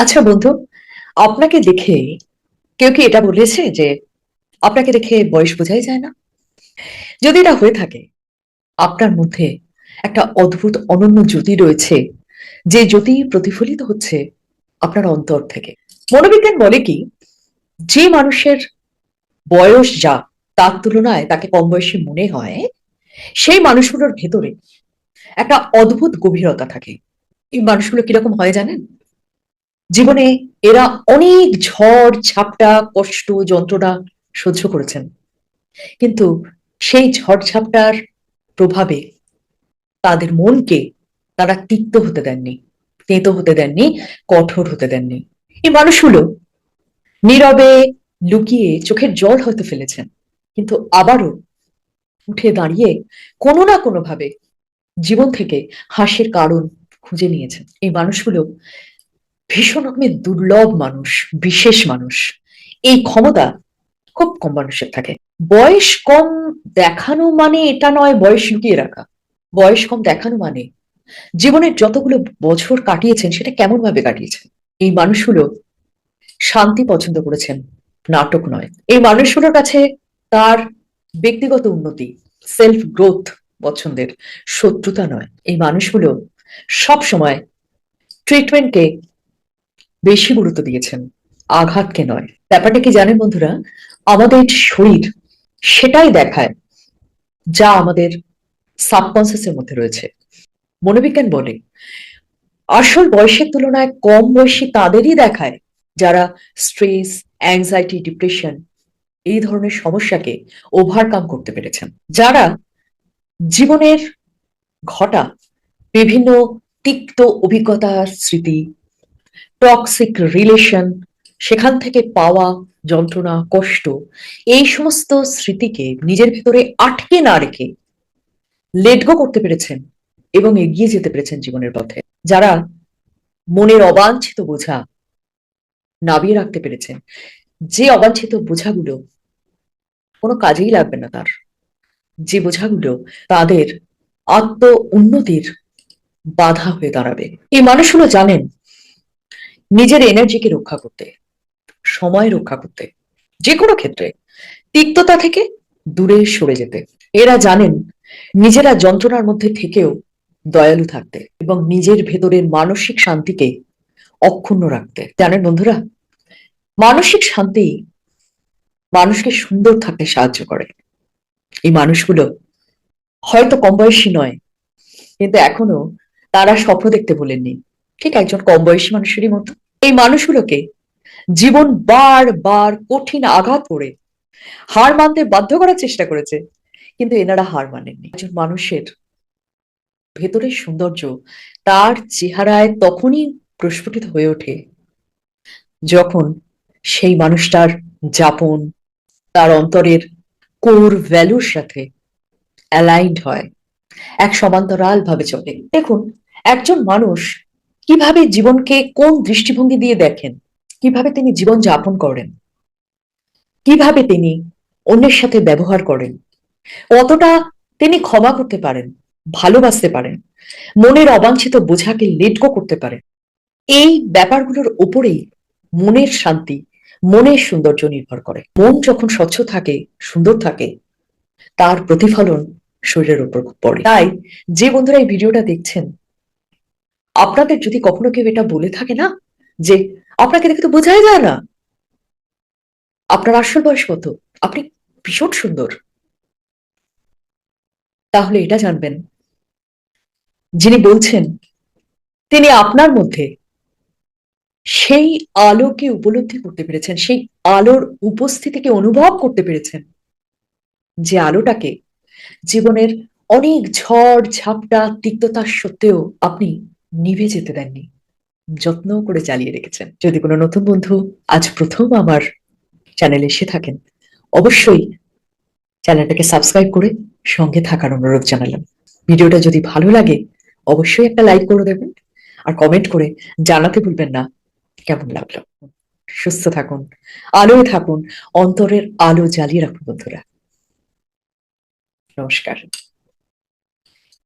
আচ্ছা বন্ধু, আপনাকে দেখে কেউ কি এটা বলেছে যে আপনাকে দেখে বয়স বোঝাই যায় না? যদি এটা হয়ে থাকে, আপনার মধ্যে একটা অদ্ভুত অনন্য জ্যোতি রয়েছে, যে জ্যোতি প্রতিফলিত হচ্ছে আপনার অন্তর থেকে। মনোবিজ্ঞান বলে কি, যে মানুষের বয়স যা তার তুলনায় তাকে কম বয়সী মনে হয়, সেই মানুষগুলোর ভেতরে একটা অদ্ভুত গভীরতা থাকে। এই মানুষগুলো কীরকম হয় জানেন? জীবনে এরা অনেক ঝড়, ঝাপটা, কষ্ট, যন্ত্রণা সহ্য করেছেন। কিন্তু সেই ঝড়, ঝাপটার প্রভাবে তাদের মনকে তারা তিক্ত হতে দেননি তেতো হতে দেননি, কঠোর হতে দেননি। এই মানুষগুলো নীরবে লুকিয়ে চোখের জল হয়তো ফেলেছেন, কিন্তু আবারও উঠে দাঁড়িয়ে কোনো না কোনো ভাবে জীবন থেকে হাসির কারণ খুঁজে নিয়েছেন। এই মানুষগুলো ভীষণ রকমের দুর্লভ মানুষ, বিশেষ মানুষ। এই ক্ষমতা খুব কম মানুষের থাকে। বয়স কম দেখানো মানে এটা নয়, বয়স লুকিয়ে রাখা। বয়স কম দেখানো মানে জীবনের যতগুলো বছর কাটিয়েছেন, সেটা কেমন ভাবে কাটিয়েছেন? এই মানুষগুলো শান্তি পছন্দ করেছেন, নাটক নয়। এই মানুষগুলোর কাছে তার ব্যক্তিগত উন্নতি সেলফ গ্রোথ পছন্দের শত্রুতা নয়। এই মানুষগুলো সব সময় ট্রিটমেন্টকে বেশি গুরুত্ব দিয়েছেন। আঘাতকে নয়। ব্যাপারটা কি জানেন বন্ধুরা? আমাদের শরীর সেটাই দেখায় যা আমাদের সাবকনসিয়াসের মধ্যে রয়েছে। মনোবিজ্ঞান বলে। আসল বয়সের তুলনায় কম বয়সী তাদেরই দেখায় যারা স্ট্রেস অ্যাংজাইটি ডিপ্রেশন এই ধরনের সমস্যাকে ওভারকাম করতে পেরেছেন। যারা জীবনের ঘটা বিভিন্ন তিক্ত অভিজ্ঞতার স্মৃতি টক্সিক রিলেশন সেখান থেকে পাওয়া যন্ত্রণা, কষ্ট, এই সমস্ত স্মৃতিকে নিজের ভেতরে আটকে না রেখে লেটগো করতে পেরেছেন এবং এগিয়ে যেতে পেরেছেন জীবনের পথে। যারা মনের অবাঞ্ছিত বোঝা নাবিয়ে রাখতে পেরেছেন, যে অবাঞ্ছিত বোঝাগুলো কোনো কাজেই লাগবে না তার, যে বোঝাগুলো তাদের আত্ম উন্নতির বাধা হয়ে দাঁড়াবে। এই মানুষগুলো জানেন নিজের এনার্জিকে রক্ষা করতে, সময় রক্ষা করতে যে কোনো ক্ষেত্রে তিক্ততা থেকে দূরে সরে যেতে। এরা জানেন নিজেরা যন্ত্রণার মধ্যে থেকেও দয়ালু থাকতে এবং নিজের ভেতরের মানসিক শান্তিকে অক্ষুণ্ণ রাখতে। জানেন বন্ধুরা, মানসিক শান্তি মানুষকে সুন্দর থাকতে সাহায্য করে। এই মানুষগুলো হয়তো কম বয়সী নয়, কিন্তু এখনও তারা স্বপ্ন দেখতে বলেননি ঠিক একজন কম বয়সী মানুষেরই মতো। এই মানুষগুলোকে জীবন বার বার কঠিন আঘাত করে হার মানতে বাধ্য করার চেষ্টা করেছে, কিন্তু এনারা হার মানেননি। একজন মানুষের ভেতরের সৌন্দর্য তার চেহারায় তখনই প্রস্ফুটিত হয়ে ওঠে যখন সেই মানুষটার যাপন তার অন্তরের কোর ভ্যালুর সাথে অ্যালাইন্ড হয়, এক সমান্তরাল ভাবে চলে। দেখুন, একজন মানুষ কীভাবে জীবনকে কোন দৃষ্টিভঙ্গি দিয়ে দেখেন? কীভাবে তিনি জীবন যাপন করেন? কীভাবে তিনি অন্যের সাথে ব্যবহার করেন? কতটা তিনি ক্ষমা করতে পারেন, ভালোবাসতে পারেন, মনের অবাঞ্ছিত বোঝাকে লেটকো করতে পারেন? এই ব্যাপারগুলোর উপরেই মনের শান্তি, মনের সৌন্দর্য নির্ভর করে। মন যখন স্বচ্ছ থাকে, সুন্দর থাকে, তার প্রতিফলন শরীরের উপর পড়ে। তাই যে বন্ধুরা এই ভিডিওটা দেখছেন আপনাদের যদি কখনো কেউ এটা বলে থাকে না, যে আপনাকে দেখে তো বোঝাই যায় না। আপনার আসল বয়স কত? আপনি ভীষণ সুন্দর। তাহলে এটা জানবেন। যিনি বলছেন, তিনি আপনার মধ্যে সেই আলোকে উপলব্ধি করতে পেরেছেন, সেই আলোর উপস্থিতিকে অনুভব করতে পেরেছেন, যে আলোটাকে জীবনের অনেক ঝড়, ঝাপটা তিক্ততার সত্ত্বেও আপনি নিভে যেতে দেননি। যত্ন করে চালিয়ে রেখেছেন। যদি কোনো নতুন বন্ধু আজ প্রথম আমার চ্যানেলে এসে থাকেন, অবশ্যই চ্যানেলটাকে সাবস্ক্রাইব করে সঙ্গে থাকার অনুরোধ জানালাম। ভিডিওটা যদি ভালো লাগে, অবশ্যই একটা লাইক করে দেবেন আর কমেন্ট করে জানাতে ভুলবেন না, কেমন লাগল? সুস্থ থাকুন, আলোয় থাকুন, অন্তরের আলো জ্বালিয়ে রাখুন বন্ধুরা। নমস্কার।